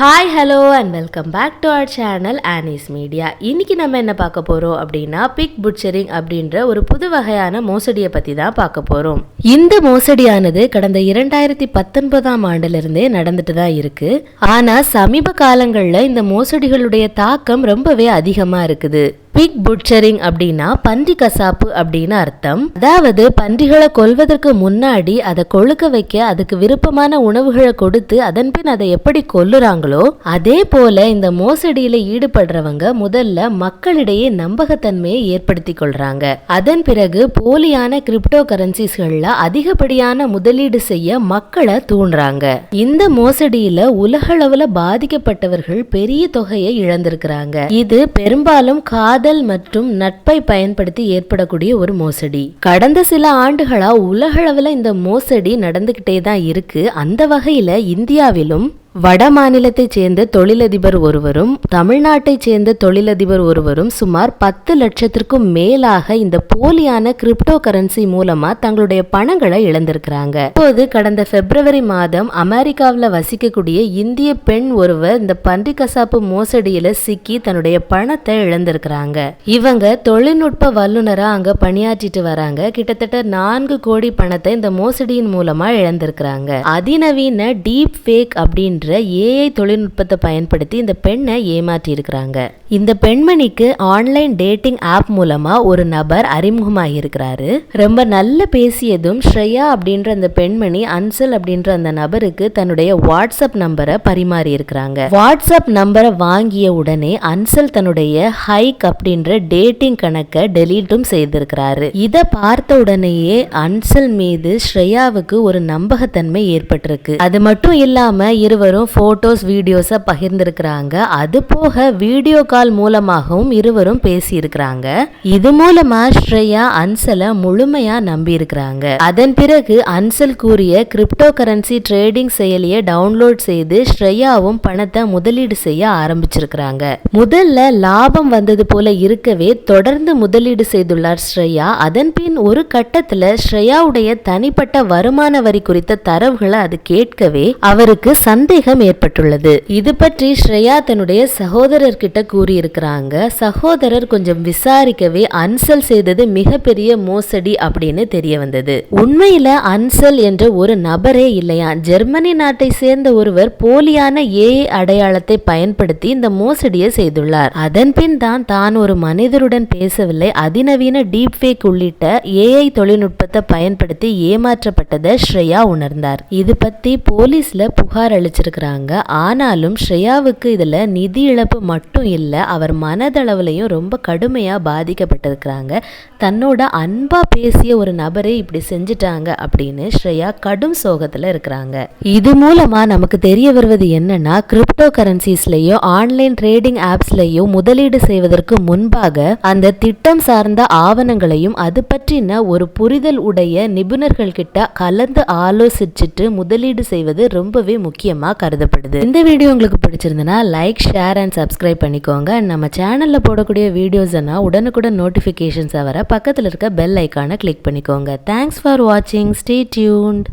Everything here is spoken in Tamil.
Hi hello and welcome back to our channel Anis media இன்றைக்கி நம்ம என்ன பார்க்க போகிறோம் அப்படின்னா பிக் புட்சரிங் அப்படின்ற ஒரு புது வகையான மோசடியை பற்றி தான் பார்க்க போகிறோம் இந்த மோசடியானது கடந்த இரண்டாயிரத்தி பத்தொன்பதாம் ஆண்டிலிருந்தே நடந்துட்டு தான் இருக்குது ஆனால் சமீப காலங்களில் இந்த மோசடிகளுடைய தாக்கம் ரொம்பவே அதிகமாக இருக்குது. பிக் புட்சரிங் அப்படின்னா பன்றி கசாப்பு அப்படின்னு அர்த்தம். அதாவது பன்றிகளை கொல்வதற்கு முன்னாடி அதை கொழுக்க வைக்க அதுக்கு விருப்பமான உணவுகளை கொடுத்து அதன் பின் அதை எப்படி கொல்லுறாங்களோ அதே போல இந்த மோசடியில ஈடுபடுறவங்க முதல்ல மக்களிடையே நம்பகத்தன்மையை ஏற்படுத்தி கொள்றாங்க. அதன் பிறகு போலியான கிரிப்டோ கரன்சிஸ்கள்ல அதிகப்படியான முதலீடு செய்ய மக்களை தூண்டுறாங்க. இந்த மோசடியில உலகளவுல பாதிக்கப்பட்டவர்கள் பெரிய தொகையை இழந்திருக்கிறாங்க. இது பெரும்பாலும் காதல் மற்றும் நட்பை பயன்படுத்தி ஏற்படக்கூடிய ஒரு மோசடி. கடந்த சில ஆண்டுகளா உலகளவில் இந்த மோசடி நடந்துகிட்டே தான் இருக்கு. அந்த வகையில இந்தியாவிலும் வட மாநிலத்தைச் சேர்ந்த தொழிலதிபர் ஒருவரும் தமிழ்நாட்டைச் சேர்ந்த தொழிலதிபர் ஒருவரும் சுமார் பத்து லட்சத்திற்கும் மேலாக இந்த போலியான கிரிப்டோ கரன்சி மூலமா தங்களுடைய பணங்களை இழந்திருக்கிறாங்க. இப்போது கடந்த பிப்ரவரி மாதம் அமெரிக்காவில் வசிக்கக்கூடிய இந்திய பெண் ஒருவர் இந்த பன்றி கசாப்பு மோசடியில சிக்கி தன்னுடைய பணத்தை இழந்திருக்கிறாங்க. இவங்க தொழில்நுட்ப வல்லுநரா அங்க பணியாற்றிட்டு வராங்க. கிட்டத்தட்ட நான்கு கோடி பணத்தை இந்த மோசடியின் மூலமா இழந்திருக்கிறாங்க. அதிநவீன டீப் ஃபேக் அப்படின்னு அப்படின்ற ஏஐ தொழில்நுட்பத்தை பயன்படுத்தி இந்த பெண்ணை ஏமாற்றியிருக்கிறாங்க. இந்த பெண்மணிக்கு ஆன்லைன் டேட்டிங் ஆப் மூலமா ஒரு நபர் அறிமுகமாகியிருக்கிறாரு. ரொம்ப நல்ல பேசியதும் ஸ்ரேயா அப்படின்ற அந்த பெண்மணி அன்சல் அப்படின்ற அந்த நபருக்கு தன்னுடைய வாட்ஸ்அப் நம்பரை பரிமாறி இருக்கிறாங்க வாட்ஸ்அப் நம்பரை வாங்கிய உடனே அன்சல் தன்னுடைய ஹைக் அப்படின்ற டேட்டிங் கணக்கை டெலீட்டும் செய்திருக்கிறாரு. இதை பார்த்த உடனேயே அன்சல் மீது ஸ்ரேயாவுக்கு ஒரு நம்பகத்தன்மை ஏற்பட்டிருக்கு. அது மட்டும் இல்லாம இருவரும் போட்டோஸ் வீடியோஸை பகிர்ந்திருக்கிறாங்க. அது போக வீடியோ கால் கால் மூலமாகவும் இருவரும் பேசியிருக்கிறாங்க. இது மூலமா ஸ்ரேயா அன்சலை முழுமையா நம்பி இருக்கிறாங்க அதன் பிறகு அன்சல் கூறிய கிரிப்டோ கரன்சி ட்ரேடிங் செயலியை டவுன்லோட் செய்து ஸ்ரேயாவும் பணத்தை முதலீடு செய்ய ஆரம்பிச்சிருக்கிறாங்க. முதல்ல லாபம் வந்தது போல இருக்கவே தொடர்ந்து முதலீடு செய்துள்ளார் ஸ்ரேயா. அதன் பின் ஒரு கட்டத்துல ஸ்ரேயாவுடைய தனிப்பட்ட வருமான வரி குறித்த தரவுகளை அது கேட்கவே அவருக்கு சந்தேகம் ஏற்பட்டுள்ளது. இது பற்றி ஸ்ரேயா தன்னுடைய சகோதரர்கிட்ட கூறி கூறியிருக்கிறாங்க. சகோதரர் கொஞ்சம் விசாரிக்கவே அன்சல் செய்தது மிகப்பெரிய மோசடி அப்படின்னு தெரிய வந்தது. உண்மையில அன்சல் என்ற ஒரு நபரே இல்லையா? ஜெர்மனி நாட்டை சேர்ந்த ஒருவர் போலியான ஏஐ அடையாளத்தை பயன்படுத்தி இந்த மோசடியை செய்துள்ளார். அதன் பின் தான் தான் ஒரு மனிதருடன் பேசவில்லை. அதிநவீன டீப் ஃபேக் உள்ளிட்ட ஏஐ தொழில்நுட்பத்தை பயன்படுத்தி ஏமாற்றப்பட்டதை ஸ்ரேயா உணர்ந்தார். இது பத்தி போலீஸ்ல புகார் அளிச்சிருக்கிறாங்க. ஆனாலும் ஸ்ரேயாவுக்கு இதுல நிதி இழப்பு மட்டும் இல்ல அவர் மனதளவுலையும் ரொம்ப கடுமையாக பாதிக்கப்பட்டிருக்கிறாங்க. தன்னோட அன்பாக பேசிய ஒரு நபரே இப்படி செஞ்சுட்டாங்க அப்படின்னு ஸ்ரேயா கடும் சோகத்துல இருக்கிறாங்க. இது மூலமா நமக்கு தெரிய வருவது என்னன்னா கிரிப்டோ கரன்சிஸ்லயோ ஆன்லைன் ட்ரேடிங் ஆப்ஸ்லயோ முதலீடு செய்வதற்கு முன்பாக அந்த திட்டம் சார்ந்த ஆவணங்களையும் அது பற்றின ஒரு புரிதல் உடைய நிபுணர்கள் கிட்ட கலந்து ஆலோசிச்சுட்டு முதலீடு செய்வது ரொம்பவே முக்கியமாக கருதப்படுது. இந்த வீடியோ உங்களுக்கு பிடிச்சிருந்தனா லைக் ஷேர் அண்ட் சப்ஸ்கிரைப் பண்ணிக்கோங்க. நம்ம சேனலில் போடக்கூடிய வீடியோஸ் உடனுக்குடன் நோட்டிஃபிகேஷன்ஸை வர பக்கத்தில் இருக்க பெல் ஐக்கானை கிளிக் பண்ணிக்கோங்க. தேங்க்ஸ் ஃபார் வாட்சிங் ஸ்டே டியூன்ட்